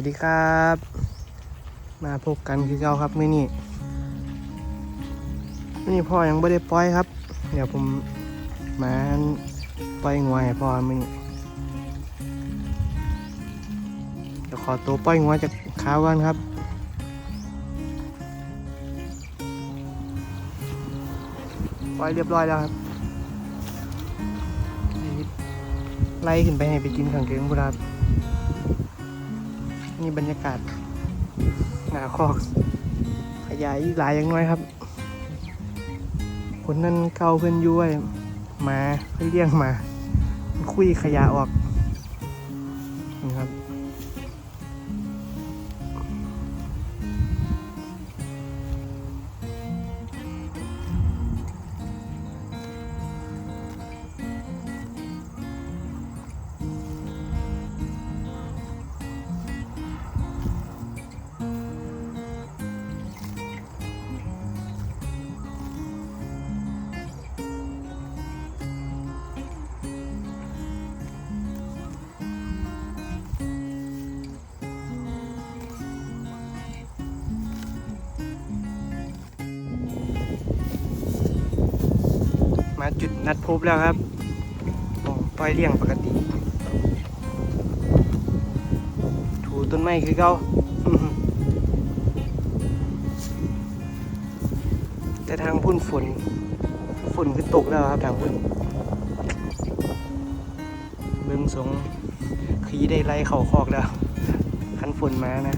วัสดีครับ มาพบกันคือเก่าครับมื้อนี้มื้อนี้พ่อยังไม่ได้ปล่อยครับ เดี๋ยวผมมาปล่อยงวให้พ่อมื้อนี้เดี๋ยวขอตัวปล่อยงวจากข้าวกันครับปล่อยเรียบร้อยแล้วครับไล่ขึ้นไปให้ไปกินขังเกงบุรับ นี่บรรยากาศหนาคอก ขยายหลายอย่างน้อยครับคนนั้นเกาเพื่อนย้วยมาเพื่อเลี้ยงมา คุยขยะออก จุดนัดพบแล้วครับปล่อยเลี้ยงปกติ ถูต้นไม้คือเก่าแต่ทางพุ่นฝนฝนคือตกแล้วครับทางพุ่นเบิ่งสงขี้ได้ไล่เข่าคอกแล้ว คันฝนมานะ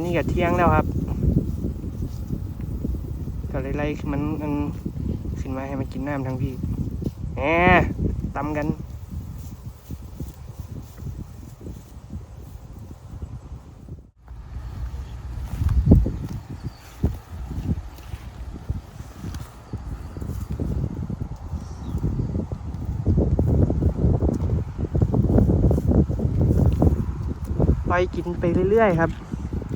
อนนี้ก็เที่ยงแล้วครับ ก็เลยไล่มันมันขึ้นมาให้มันกินน้ำทั้งพี่แหมตำกันไปกินไปเรื่อยๆครับ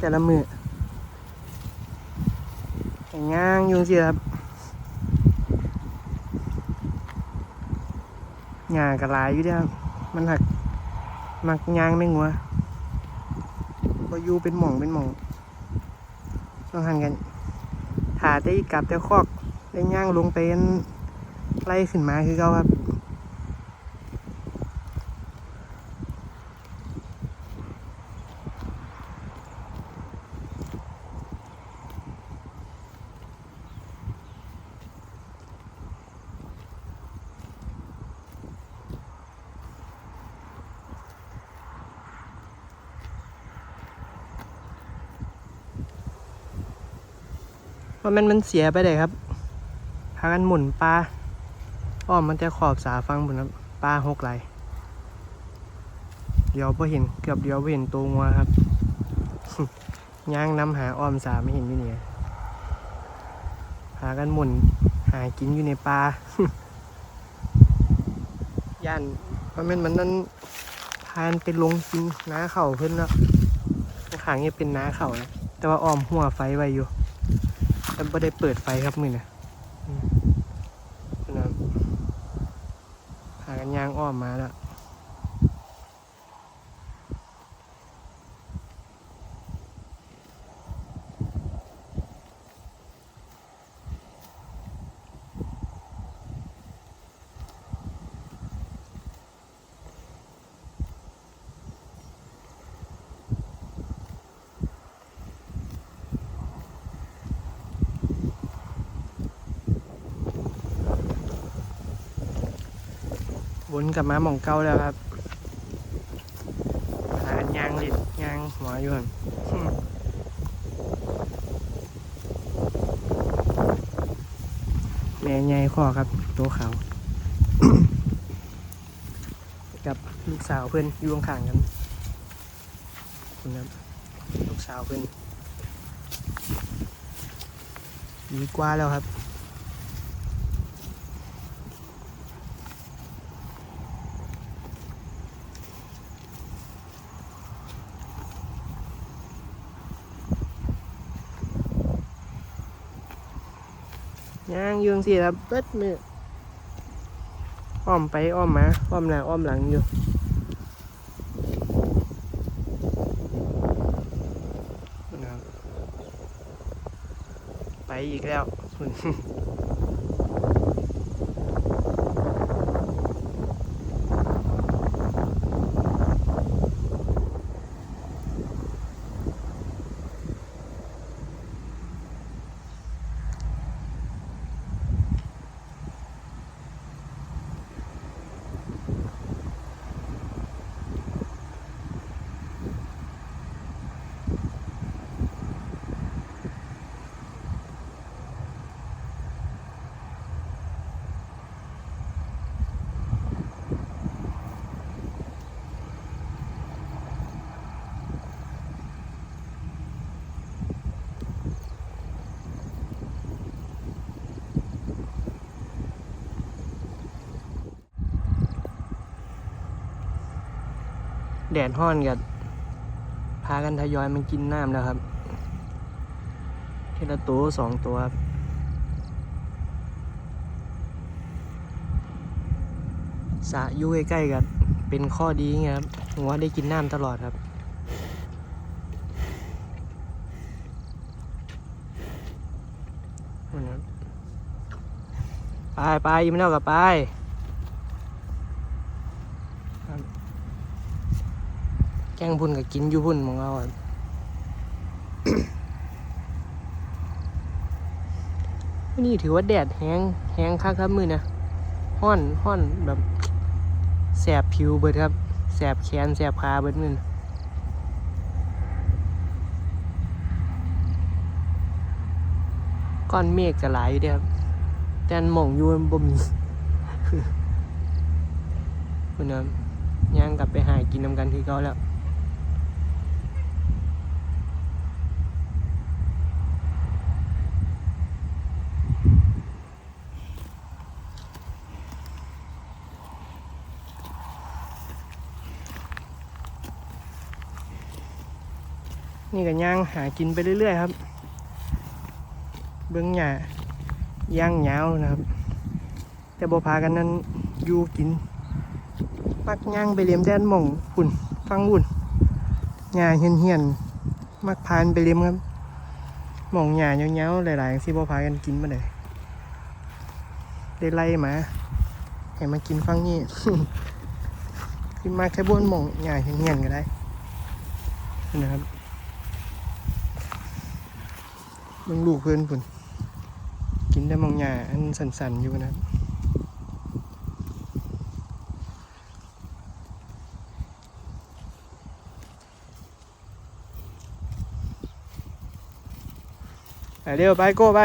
แต่ละมือย่างยุงสิครับหญ้ากระลายอยู่เด้อครับ มันหักมักย่างไม่งัวก็อยู่เป็นหม่องเป็นหม่องต้องหันกันถาได้กลับแต่คอกได้ย่างลงไปอันไล่ขึ้นมาคือเขาครับ ว่ามันมันเสียไปเลยครับพากันหมุนปลาอ้อมมันจะขอบสาฟังบนครับปลาหกไหลเดี๋ยวพอเห็นเกือบเดี๋ยวบ่เห็นตัวงัวครับย่างนำหาอ้อมสาไม่เห็นอยู่นี่พากันหมุนหากินอยู่ในปลาย่านว่ามันมันนั่นพานไปลงกินน้าเข่าเพิ่นแล้วข้างนี่เป็นน้าเข่านะแต่ว่าอ้อมหัวไฟไว้อยู่ แต่ไม่ได้เปิดไฟครับมือนะอืมนะพากันยางอ้อมมาแล้ว วนกลับมาหม่องเก่าแล้วครับหากันย่างลิดย่างหัวอยู่นแม่ใหญ่ข้อครับตัวขาวกับลูกสาวเพื่อนอยู่ข้างๆกันคุณครับลูกสาวเพื่อนดีกว่าแล้วครับ ย่างอยืง สิครับเปิดมืออ้อมไปอ้อมมาอ้อมหน้าอ้อมหลังอยู่ไปอีกแล้ว แดดห้อนกับพากันทยอยมันกินน้ำแล้วครับทีละตัวสองตัวครับสะยู่ใกล้ๆกันเป็นข้อดีไงครับหัวได้กินน้ำตลอดครับนั่นครับไปไปยิ้มแล้วกับไป แก งพุ่นกับกินอยู่พุ่นของเราอะวันนี่ถือว่าแดดแห้งแห้งคักครับมือนะห้อนห้อนแบบแสบผิวเบิดครับแสบแขนแสบขาเบิดมือก้อนเมฆก็หลายอยู่เด้ครับแต่นหม่องอยู่มันบ่มีคุณนะย่างกลับไปหากินนำกันคือเก่าแล้ว นี่ก็ย่างหากินไปเรื่อยๆครับ เบื้องหญ้าย่างยาวนะครับ แต่บ่พากันนั้นอยู่กินมักย่างไปเลียมแดนหม่องหุ่นฟังหุ่นหญ้าเหียนๆมักพานไปเลียมครับหม่องหญ้าเงาวๆหลายๆสิบ่พากันกินมาเลยได้ไล่มาให้มากินฟังนี่กินมาแค่บนหม่องหญ้าเหียนๆก็ได้นะครับ มังลูกเพื่อนพุ่นกินได้มองหญ้าอันสันๆอยู่นะเดี๋ยวไปโก้ไป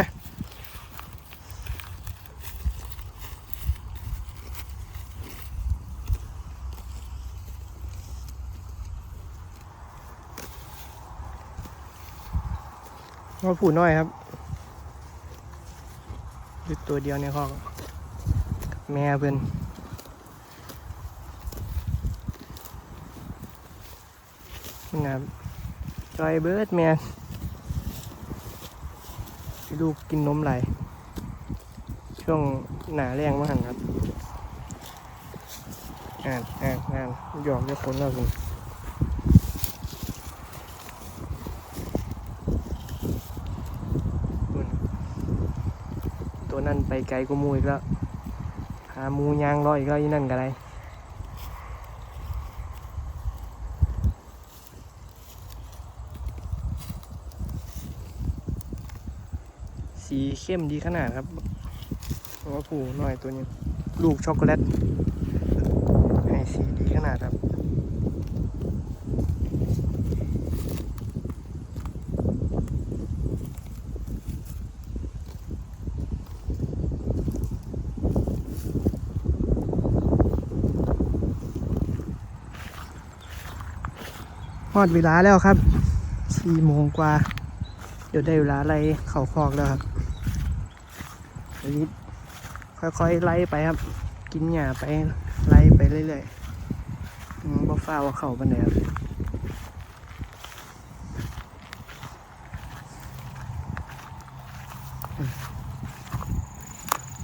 มาผูน้อยครับดูตัวเดียวในห้องกับแม่เพิ่นนี่นะครับจอยเบิร์ดแม่ลูกกินนมไหลช่วงหนาแรงมากครับอ่านอ่านอ่านหยอกจะคนแล้วคุณ ตัวนั้นไปไกลกว่ามูอีกแล้วหาหมูยางรออีกแล้วยี่นั่นกันไรสีเข้มดีขนาดครับว่าผูหน่อยตัวนี้ ลูกช็อกโกแลตให้สีดีขนาดครับ อดเวลาแล้วครับสี่โมงกว่า เดี๋ยวได้เวลาไล่เข่าคอกแล้วครับเดี๋ยวนี้ค่อยๆไล่ไปครับ กินหญ้าไปไล่ไปเรื่อยๆบ่ฟ้าว่าเข่าปันไดครับ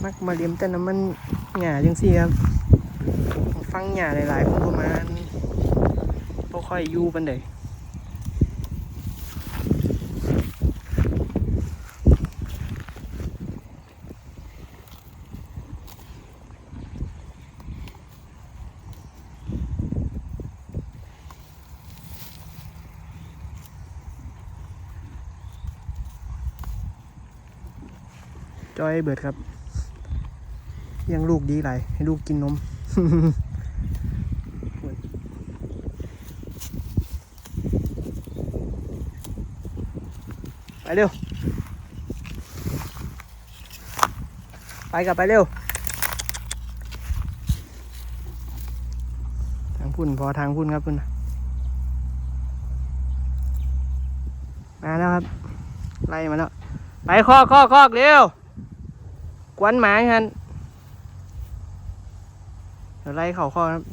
มักมาเลี้ยมแต่น้ำมันหญ้าจังซี่ครับ ฟังหญ้าหลายๆคนประมาณ ค่อยอยู่ปานใดจอยเบิดครับ ยังลูกดีหลให้ลูกกินนม เร็ว ไปกลับไปเร็ว ทางพุ่นพอทางพุ่นครับพุ่นมาแล้วครับ ไล่มาแล้ว ไปคอกคอกคอกเร็ว กวนหมาคันเดี๋ยวไล่เข่าคอกครับ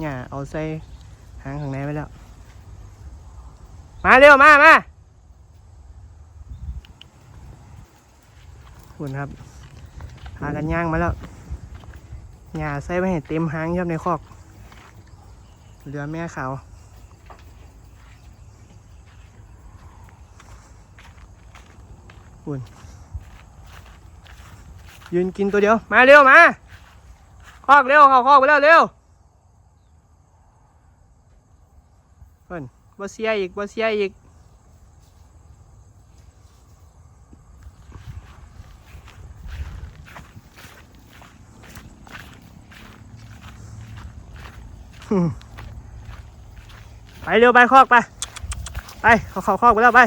เนี่ยเอาใส่หางข้างในไปแล้ว มาเร็วมามา คุณครับพากันย่างมาแล้วหญ้าใส่ไปให้เต็มหางครับในคอก เหลือแม่ขาวคุณยืนกินตัวเดียว มาเร็วมา คอกเร็วเข้าคอกไปแล้วเร็วเพิ่นบ่เสียอีกบ่เสียอีก ไปเร็วไปคอกไป ไปเขาเขาคอกไปแล้วไป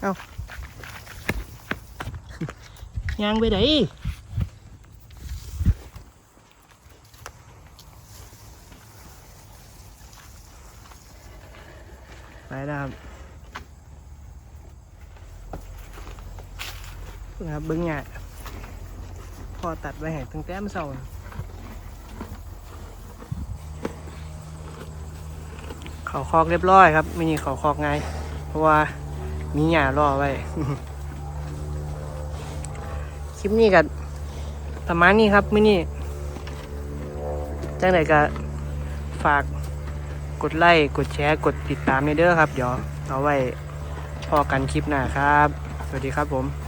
เอายางไปไหน ไปแล้วครับ เบิ่งครับ เบิ้งหยาพอตัดไว้ให้ตั้งแต่มื่อเช้าน่ะเขาคอกเรียบร้อยครับไม่มีเขาคอกไง เพราะว่ามีหญ้ารอไว้ คลิปนี้กันประมาณนี้ครับมื่อนี้จังไดก็ฝากกดไลค์กดแชร์กดติดตามในเด้อครับเดี๋ยวเอาไว้พอกันคลิปหน้าครับ สวัสดีครับผม